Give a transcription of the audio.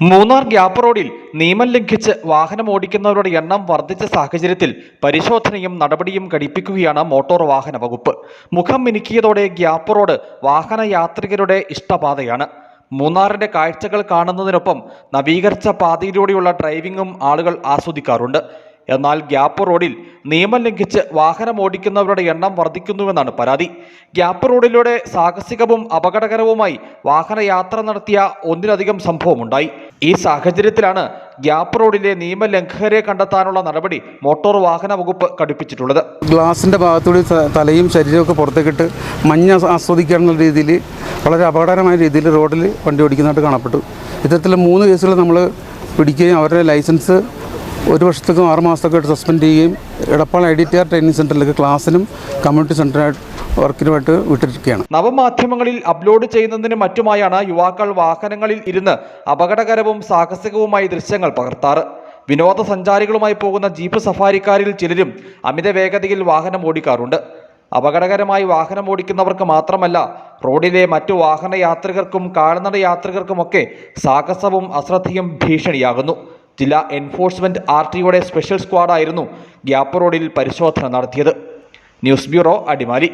Munnar gap റോഡിൽ നിയമം ലംഘിച്ച് വാഹനം ഓടിക്കുന്നവരുടെ എണ്ണം വർദ്ധിച്ച സാഹചര്യത്തിൽ പരിശോധനയും നടപടിയും ഘടിപ്പിക്കുകയാണ് മോട്ടോർ വാഹന വകുപ്പ്. മുഖം മിനുക്കിയതോടെ ഗ്യാപ്പ് റോഡ് വാഹന യാത്രികരുടെ ഇഷ്ടപാതയാണ്. മൂന്നാറിന്റെ കാഴ്ചകൾ കാണുന്നതിനൊപ്പം നവീകരിച്ച പാതയിലൂടെയുള്ള ഡ്രൈവിംഗും ആളുകൾ ആസ്വദിക്കാറുണ്ട്. എന്നാൽ ഗ്യാപ്പ് റോഡിൽ നിയമം ലംഘിച്ച് വാഹനം ഓടിക്കുന്നവരുടെ എണ്ണം വർദ്ധിക്കുന്നുവെന്നാണ് പരാതി. ഗ്യാപ്പ് റോഡിലൂടെ സാഹസികവും അപകടകരവുമായി വാഹനയാത്ര നടത്തിയ ഒന്നിലധികം സംഭവമുണ്ടായി. ഈ സാഹചര്യത്തിലാണ് ഗ്യാപ്പ് റോഡിലെ നിയമലംഘകരെ കണ്ടെത്താനുള്ള നടപടി മോട്ടോർ വാഹന വകുപ്പ് കടുപ്പിച്ചിട്ടുള്ളത് ഗ്ലാസിന്റെ ഭാഗത്തൂടി തലയും ശരീരമൊക്കെ പുറത്തേക്കിട്ട് മഞ്ഞ ആസ് ആസ്വദിക്കാനുള്ള രീതിയിൽ വളരെ അപകടകരമായ രീതിയിൽ റോഡിൽ വണ്ടി ഓടിക്കുന്നതായിട്ട് കാണപ്പെട്ടു. ഇത്തരത്തിലുള്ള മൂന്ന് കേസുകൾ നമ്മൾ പിടിക്കുകയും അവരുടെ ലൈസൻസ് ഒരു വർഷത്തേക്കും ആറ് മാസത്തേക്കായിട്ട് സസ്പെൻഡ് ചെയ്യുകയും Edappal I D T R training സെന്ററിലേക്ക് ക്ലാസ്സിനും കമ്മ്യൂണിറ്റി സെന്ററിനായിട്ട് വർക്കിനുമായിട്ട് വിട്ടിരിക്കുകയാണ്. നവമാധ്യമങ്ങളിൽ അപ്ലോഡ് ചെയ്യുന്നതിന് മറ്റുമായാണ് യുവാക്കൾ വാഹനങ്ങളിൽ ഇരുന്ന് അപകടകരവും സാഹസികവുമായ ദൃശ്യങ്ങൾ പകർത്താറ്. വിനോദസഞ്ചാരികളുമായി പോകുന്ന ജീപ്പ് സഫാരിക്കാരിൽ ചിലരും അമിത വേഗതയിൽ വാഹനം ഓടിക്കാറുണ്ട്. അപകടകരമായി വാഹനം ഓടിക്കുന്നവർക്ക് മാത്രമല്ല റോഡിലെ മറ്റു വാഹന യാത്രികർക്കും കാൽനട യാത്രികർക്കുമൊക്കെ സാഹസവും അശ്രദ്ധയും ഭീഷണിയാകുന്നു. ജില്ലാ എൻഫോഴ്സ്മെന്റ് ആർ ടിയുടെ സ്പെഷ്യൽ സ്ക്വാഡായിരുന്നു ഗ്യാപ്പ് റോഡിൽ പരിശോധന നടത്തിയത്. News bureau Adimali.